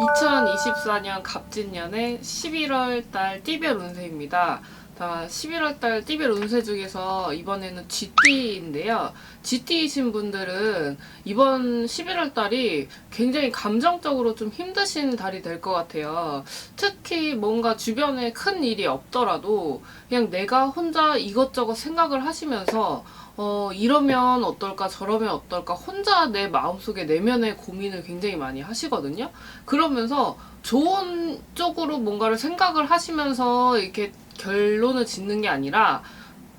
2024년 갑진년의 11월 달 띠별 운세입니다. 자, 11월 달 띠별 운세 중에서 이번에는 GT인데요. GT이신 분들은 이번 11월 달이 굉장히 감정적으로 좀 힘드신 달이 될 것 같아요. 특히 뭔가 주변에 큰 일이 없더라도 그냥 내가 혼자 이것저것 생각을 하시면서 어, 이러면 어떨까, 저러면 어떨까, 혼자 내 마음속에 내면의 고민을 굉장히 많이 하시거든요. 그러면서 좋은 쪽으로 뭔가를 생각을 하시면서 이렇게 결론을 짓는 게 아니라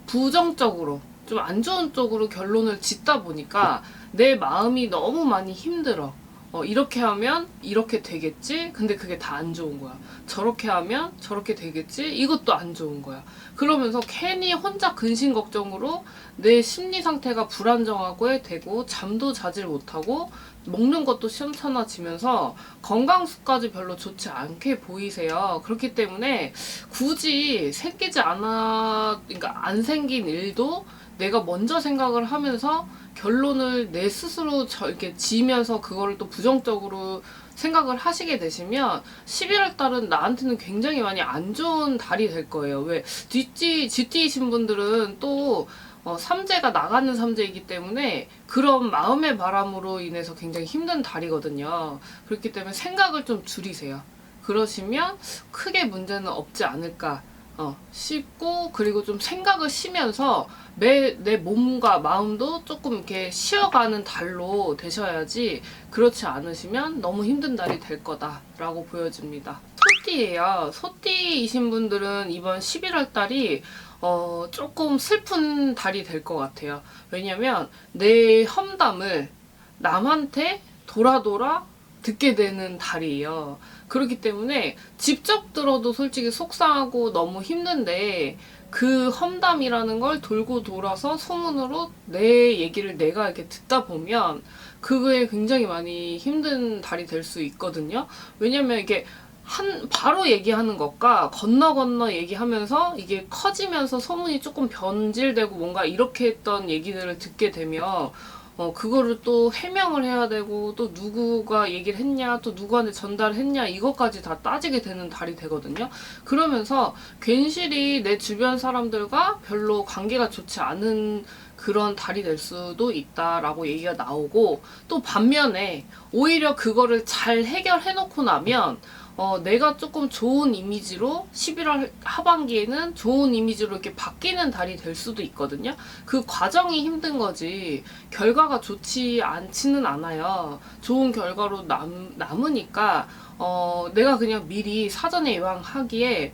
부정적으로, 좀 안 좋은 쪽으로 결론을 짓다 보니까 내 마음이 너무 많이 힘들어. 어, 이렇게 하면 이렇게 되겠지? 근데 그게 다 안 좋은 거야. 저렇게 하면 저렇게 되겠지? 이것도 안 좋은 거야. 그러면서 괜히 혼자 근심 걱정으로 내 심리 상태가 불안정하고 되고 잠도 자질 못하고 먹는 것도 시원찮아지면서 건강수까지 별로 좋지 않게 보이세요. 그렇기 때문에 굳이 생기지 않아, 그러니까 안 생긴 일도 내가 먼저 생각을 하면서 결론을 내 스스로 저 이렇게 지면서 그거를 또 부정적으로 생각을 하시게 되시면 11월 달은 나한테는 굉장히 많이 안 좋은 달이 될 거예요. 왜 GT GT이신 분들은 또 어, 삼재가 나가는 삼재이기 때문에 그런 마음의 바람으로 인해서 굉장히 힘든 달이거든요. 그렇기 때문에 생각을 좀 줄이세요. 그러시면 크게 문제는 없지 않을까 어, 쉽고 그리고 좀 생각을 쉬면서 매, 내 몸과 마음도 조금 이렇게 쉬어가는 달로 되셔야지 그렇지 않으시면 너무 힘든 달이 될 거다라고 보여집니다. 소띠예요. 소띠이신 분들은 이번 11월 달이 어, 조금 슬픈 달이 될 것 같아요. 왜냐면 내 험담을 남한테 돌아 돌아 듣게 되는 달이에요. 그렇기 때문에 직접 들어도 솔직히 속상하고 너무 힘든데 그 험담이라는 걸 돌고 돌아서 소문으로 내 얘기를 내가 이렇게 듣다 보면 그거에 굉장히 많이 힘든 달이 될 수 있거든요. 왜냐면 이게 한 바로 얘기하는 것과 건너 건너 얘기하면서 이게 커지면서 소문이 조금 변질되고 뭔가 이렇게 했던 얘기들을 듣게 되면 어, 그거를 또 해명을 해야 되고, 또 누구가 얘기를 했냐, 또 누구한테 전달을 했냐, 이것까지 다 따지게 되는 달이 되거든요. 그러면서 괜시리 내 주변 사람들과 별로 관계가 좋지 않은 그런 달이 될 수도 있다라고 얘기가 나오고, 또 반면에 오히려 그거를 잘 해결해 놓고 나면, 어, 내가 조금 좋은 이미지로 11월 하반기에는 좋은 이미지로 이렇게 바뀌는 달이 될 수도 있거든요. 그 과정이 힘든 거지 결과가 좋지 않지는 않아요. 좋은 결과로 남, 남으니까 어, 내가 그냥 미리 사전에 예방하기에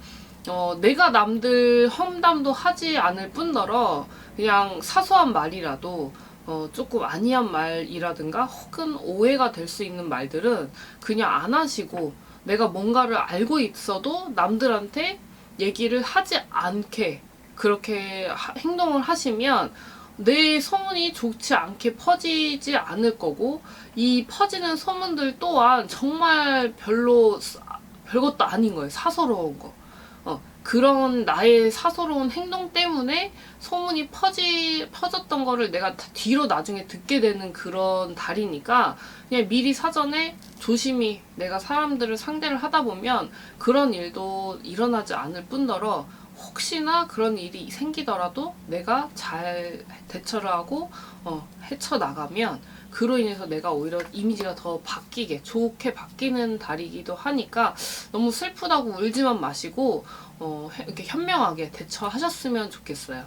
어, 내가 남들 험담도 하지 않을 뿐더러 그냥 사소한 말이라도 어, 조금 아니한 말이라든가 혹은 오해가 될 수 있는 말들은 그냥 안 하시고 내가 뭔가를 알고 있어도 남들한테 얘기를 하지 않게 그렇게 하- 행동을 하시면 내 소문이 좋지 않게 퍼지지 않을 거고 이 퍼지는 소문들 또한 정말 별로 사- 별것도 아닌 거예요. 사소로운 거. 어, 그런 나의 사소로운 행동 때문에 소문이 퍼지, 퍼졌던 거를 내가 다 뒤로 나중에 듣게 되는 그런 달이니까 그냥 미리 사전에 조심히 내가 사람들을 상대를 하다 보면 그런 일도 일어나지 않을 뿐더러 혹시나 그런 일이 생기더라도 내가 잘 대처를 하고 어, 헤쳐나가면 그로 인해서 내가 오히려 이미지가 더 바뀌게 좋게 바뀌는 달이기도 하니까 너무 슬프다고 울지만 마시고 어, 해- 이렇게 현명하게 대처하셨으면 좋겠어요.